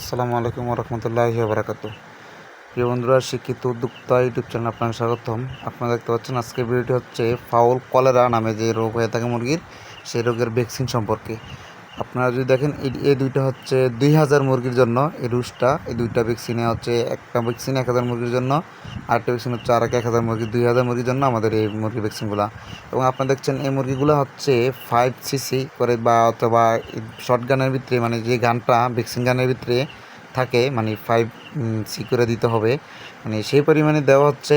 আসসালামু আলাইকুম রহমতুল্লাহ বারাকাত প্রিয় বন্ধুরা, শিক্ষিত, উদ্যোক্তা ইউটিউব চ্যানেল আপনার স্বাগতম। আপনারা দেখতে পাচ্ছেন আজকে ভিডিওটি হচ্ছে ফাউল কলেরা নামে যে রোগ হয়ে থাকে মুরগির, সেই রোগের ভ্যাকসিন সম্পর্কে। আপনারা যদি দেখেন, এই দুইটা হচ্ছে দুই হাজার মুরগির জন্য এই রুসটা এই দুইটা ভ্যাকসিনে হচ্ছে একটা ভ্যাকসিন এক হাজার মুরগির জন্য আরেকটা ভ্যাকসিন হচ্ছে আর এক হাজার মুরগি, দুই হাজার মুরগির জন্য আমাদের এই মুরগি ভ্যাকসিনগুলো। এবং আপনারা দেখছেন, এই মুরগিগুলো হচ্ছে ফাইভ সিসি করে বা অথবা শর্ট গানের ভিতরে মানে যে গানটা, ভ্যাকসিন গানের ভিতরে থাকে মানে ফাইভ সি করে দিতে হবে। মানে সেই পরিমাণে দেওয়া হচ্ছে।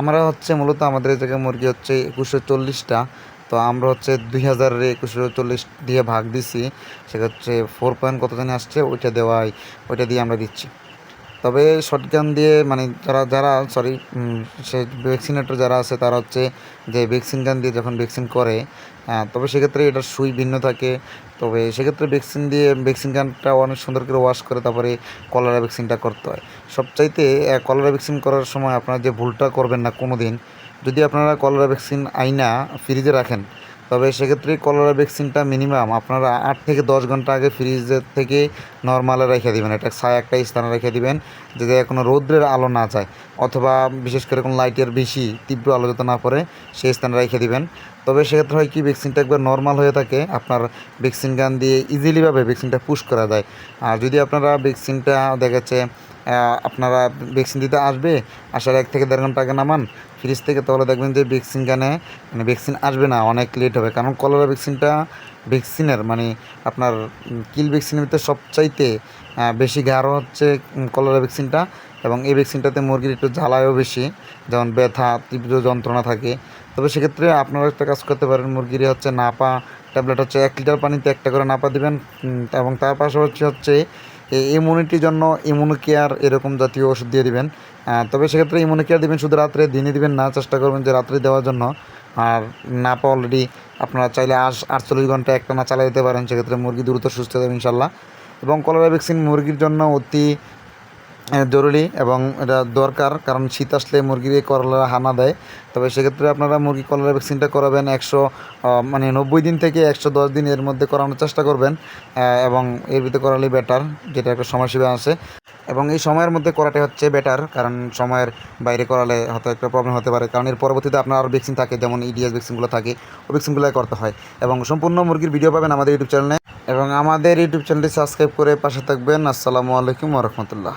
আমরা হচ্ছে মূলত আমাদের জায়গায় মুরগি হচ্ছে একুশশো চল্লিশটা। তো আমরা হচ্ছে দুই হাজার একুশশো চল্লিশ দিয়ে ভাগ দিছি হচ্ছে ফোর পয়েন্ট কত আসছে, ওইটা দেওয়াই ওইটা দিয়ে আমরা দিচ্ছি। তবে শর্টগান দিয়ে মানে যারা যারা সরি সে ভ্যাকসিনেটর যারা আছে, তারা হচ্ছে যে ভ্যাকসিন গান দিয়ে যখন ভ্যাকসিন করে তবে সেক্ষেত্রে এটার সুই ভিন্ন থাকে। তবে সেক্ষেত্রে ভ্যাকসিন দিয়ে ভ্যাকসিন গানটা অনেক সুন্দর করে ওয়াশ করে তারপরে কলেরা ভ্যাকসিনটা করতে হয়। সবচাইতে কলেরা ভ্যাকসিন করার সময় আপনারা যে ভুলটা করবেন না কোনো দিন যদি আপনারা কলেরা ভ্যাকসিন আইনা ফ্রিজে রাখেন, তবে সেক্ষেত্রে কলেরা ভ্যাকসিনটা মিনিমাম আপনারা আট থেকে দশ ঘণ্টা আগে ফ্রিজের থেকে নর্মালে রেখে দিবেন। এটা ছায়া একটা স্থানে রেখে দিবেন যে জায়গায় কোনো রৌদ্রের আলো না যায় অথবা বিশেষ করে কোনো লাইটের বেশি তীব্র আলো যাতে না পড়ে, সেই স্থানে রেখে দিবেন। তবে সেক্ষেত্রে হয় কি, ভ্যাকসিনটা একবার নর্মাল হয়ে থাকে, আপনার ভ্যাকসিন গান দিয়ে ইজিলিভাবে ভ্যাকসিনটা পুশ করা যায়। আর যদি আপনারা ভ্যাকসিনটা দেখাচ্ছে আপনারা ভ্যাকসিন দিতে আসবে, আসার এক থেকে দেড় ঘণ্টা আগে নামান ফ্রিজ থেকে তাহলে দেখবেন যে ভ্যাকসিন গানে মানে ভ্যাকসিন আসবে না, অনেক লেট হবে। কারণ কলেরা ভ্যাকসিনটা ভ্যাকসিনের মানে আপনার কিল ভ্যাকসিনের ভিতরে সবচাইতে বেশি গাঢ় হচ্ছে কলেরা ভ্যাকসিনটা এবং এই ভ্যাকসিনটাতে মুরগির একটু জ্বালায়ও বেশি, যেমন ব্যথা, তীব্র যন্ত্রণা থাকে। তবে সেক্ষেত্রে আপনারা একটা কাজ করতে পারেন, মুরগির হচ্ছে নাপা ট্যাবলেট হচ্ছে এক লিটার পানিতে একটা করে নাপা দিবেন এবং তার পাশাপাশি হচ্ছে ইমিউনিটির জন্য ইমিউনো কেয়ার এরকম জাতীয় ওষুধ দিয়ে দিবেন। তবে সেক্ষেত্রে ইমিউনো কেয়ার দিবেন শুধু রাত্রে দিনে দিবেন না, চেষ্টা করবেন যে রাত্রে দেওয়ার জন্য। আর না পা অলরেডি আপনারা চাইলে আস আটচল্লিশ ঘণ্টা একটা না চালিয়ে দিতে পারেন, সেক্ষেত্রে মুরগি দ্রুত সুস্থ হবে ইনশাল্লাহ। এবং কলেরা ভ্যাকসিন মুরগির জন্য অতি জরুরি এবং এটা দরকার, কারণ শীত আসলে মুরগির কলেরা হানা দেয়। তবে সেক্ষেত্রে আপনারা মুরগি কলেরা ভ্যাকসিনটা করাবেন একশো মানে নব্বই দিন থেকে একশো দশ দিন এর মধ্যে করানোর চেষ্টা করবেন এবং এর ভিতরে করালেই বেটার যেটা একটা সময়সীমা আছে। এবং এই সময়ের মধ্যে করাটাই হচ্ছে বেটার কারণ সময়ের বাইরে করালে হয়তো একটা প্রবলেম হতে পারে। কারণ এর পরবর্তীতে আপনার আরও ভ্যাকসিন থাকে, যেমন ইডিএস ভ্যাকসিনগুলো থাকে, ও ভ্যাকসিনগুলো করতে হয়। এবং সম্পূর্ণ মুরগির ভিডিও পাবেন আমাদের ইউটিউব চ্যানেলে এবং আমাদের ইউটিউব চ্যানেলটি সাবস্ক্রাইব করে পাশে থাকবেন। আসসালামু আলাইকুম রহমতুল্লাহ।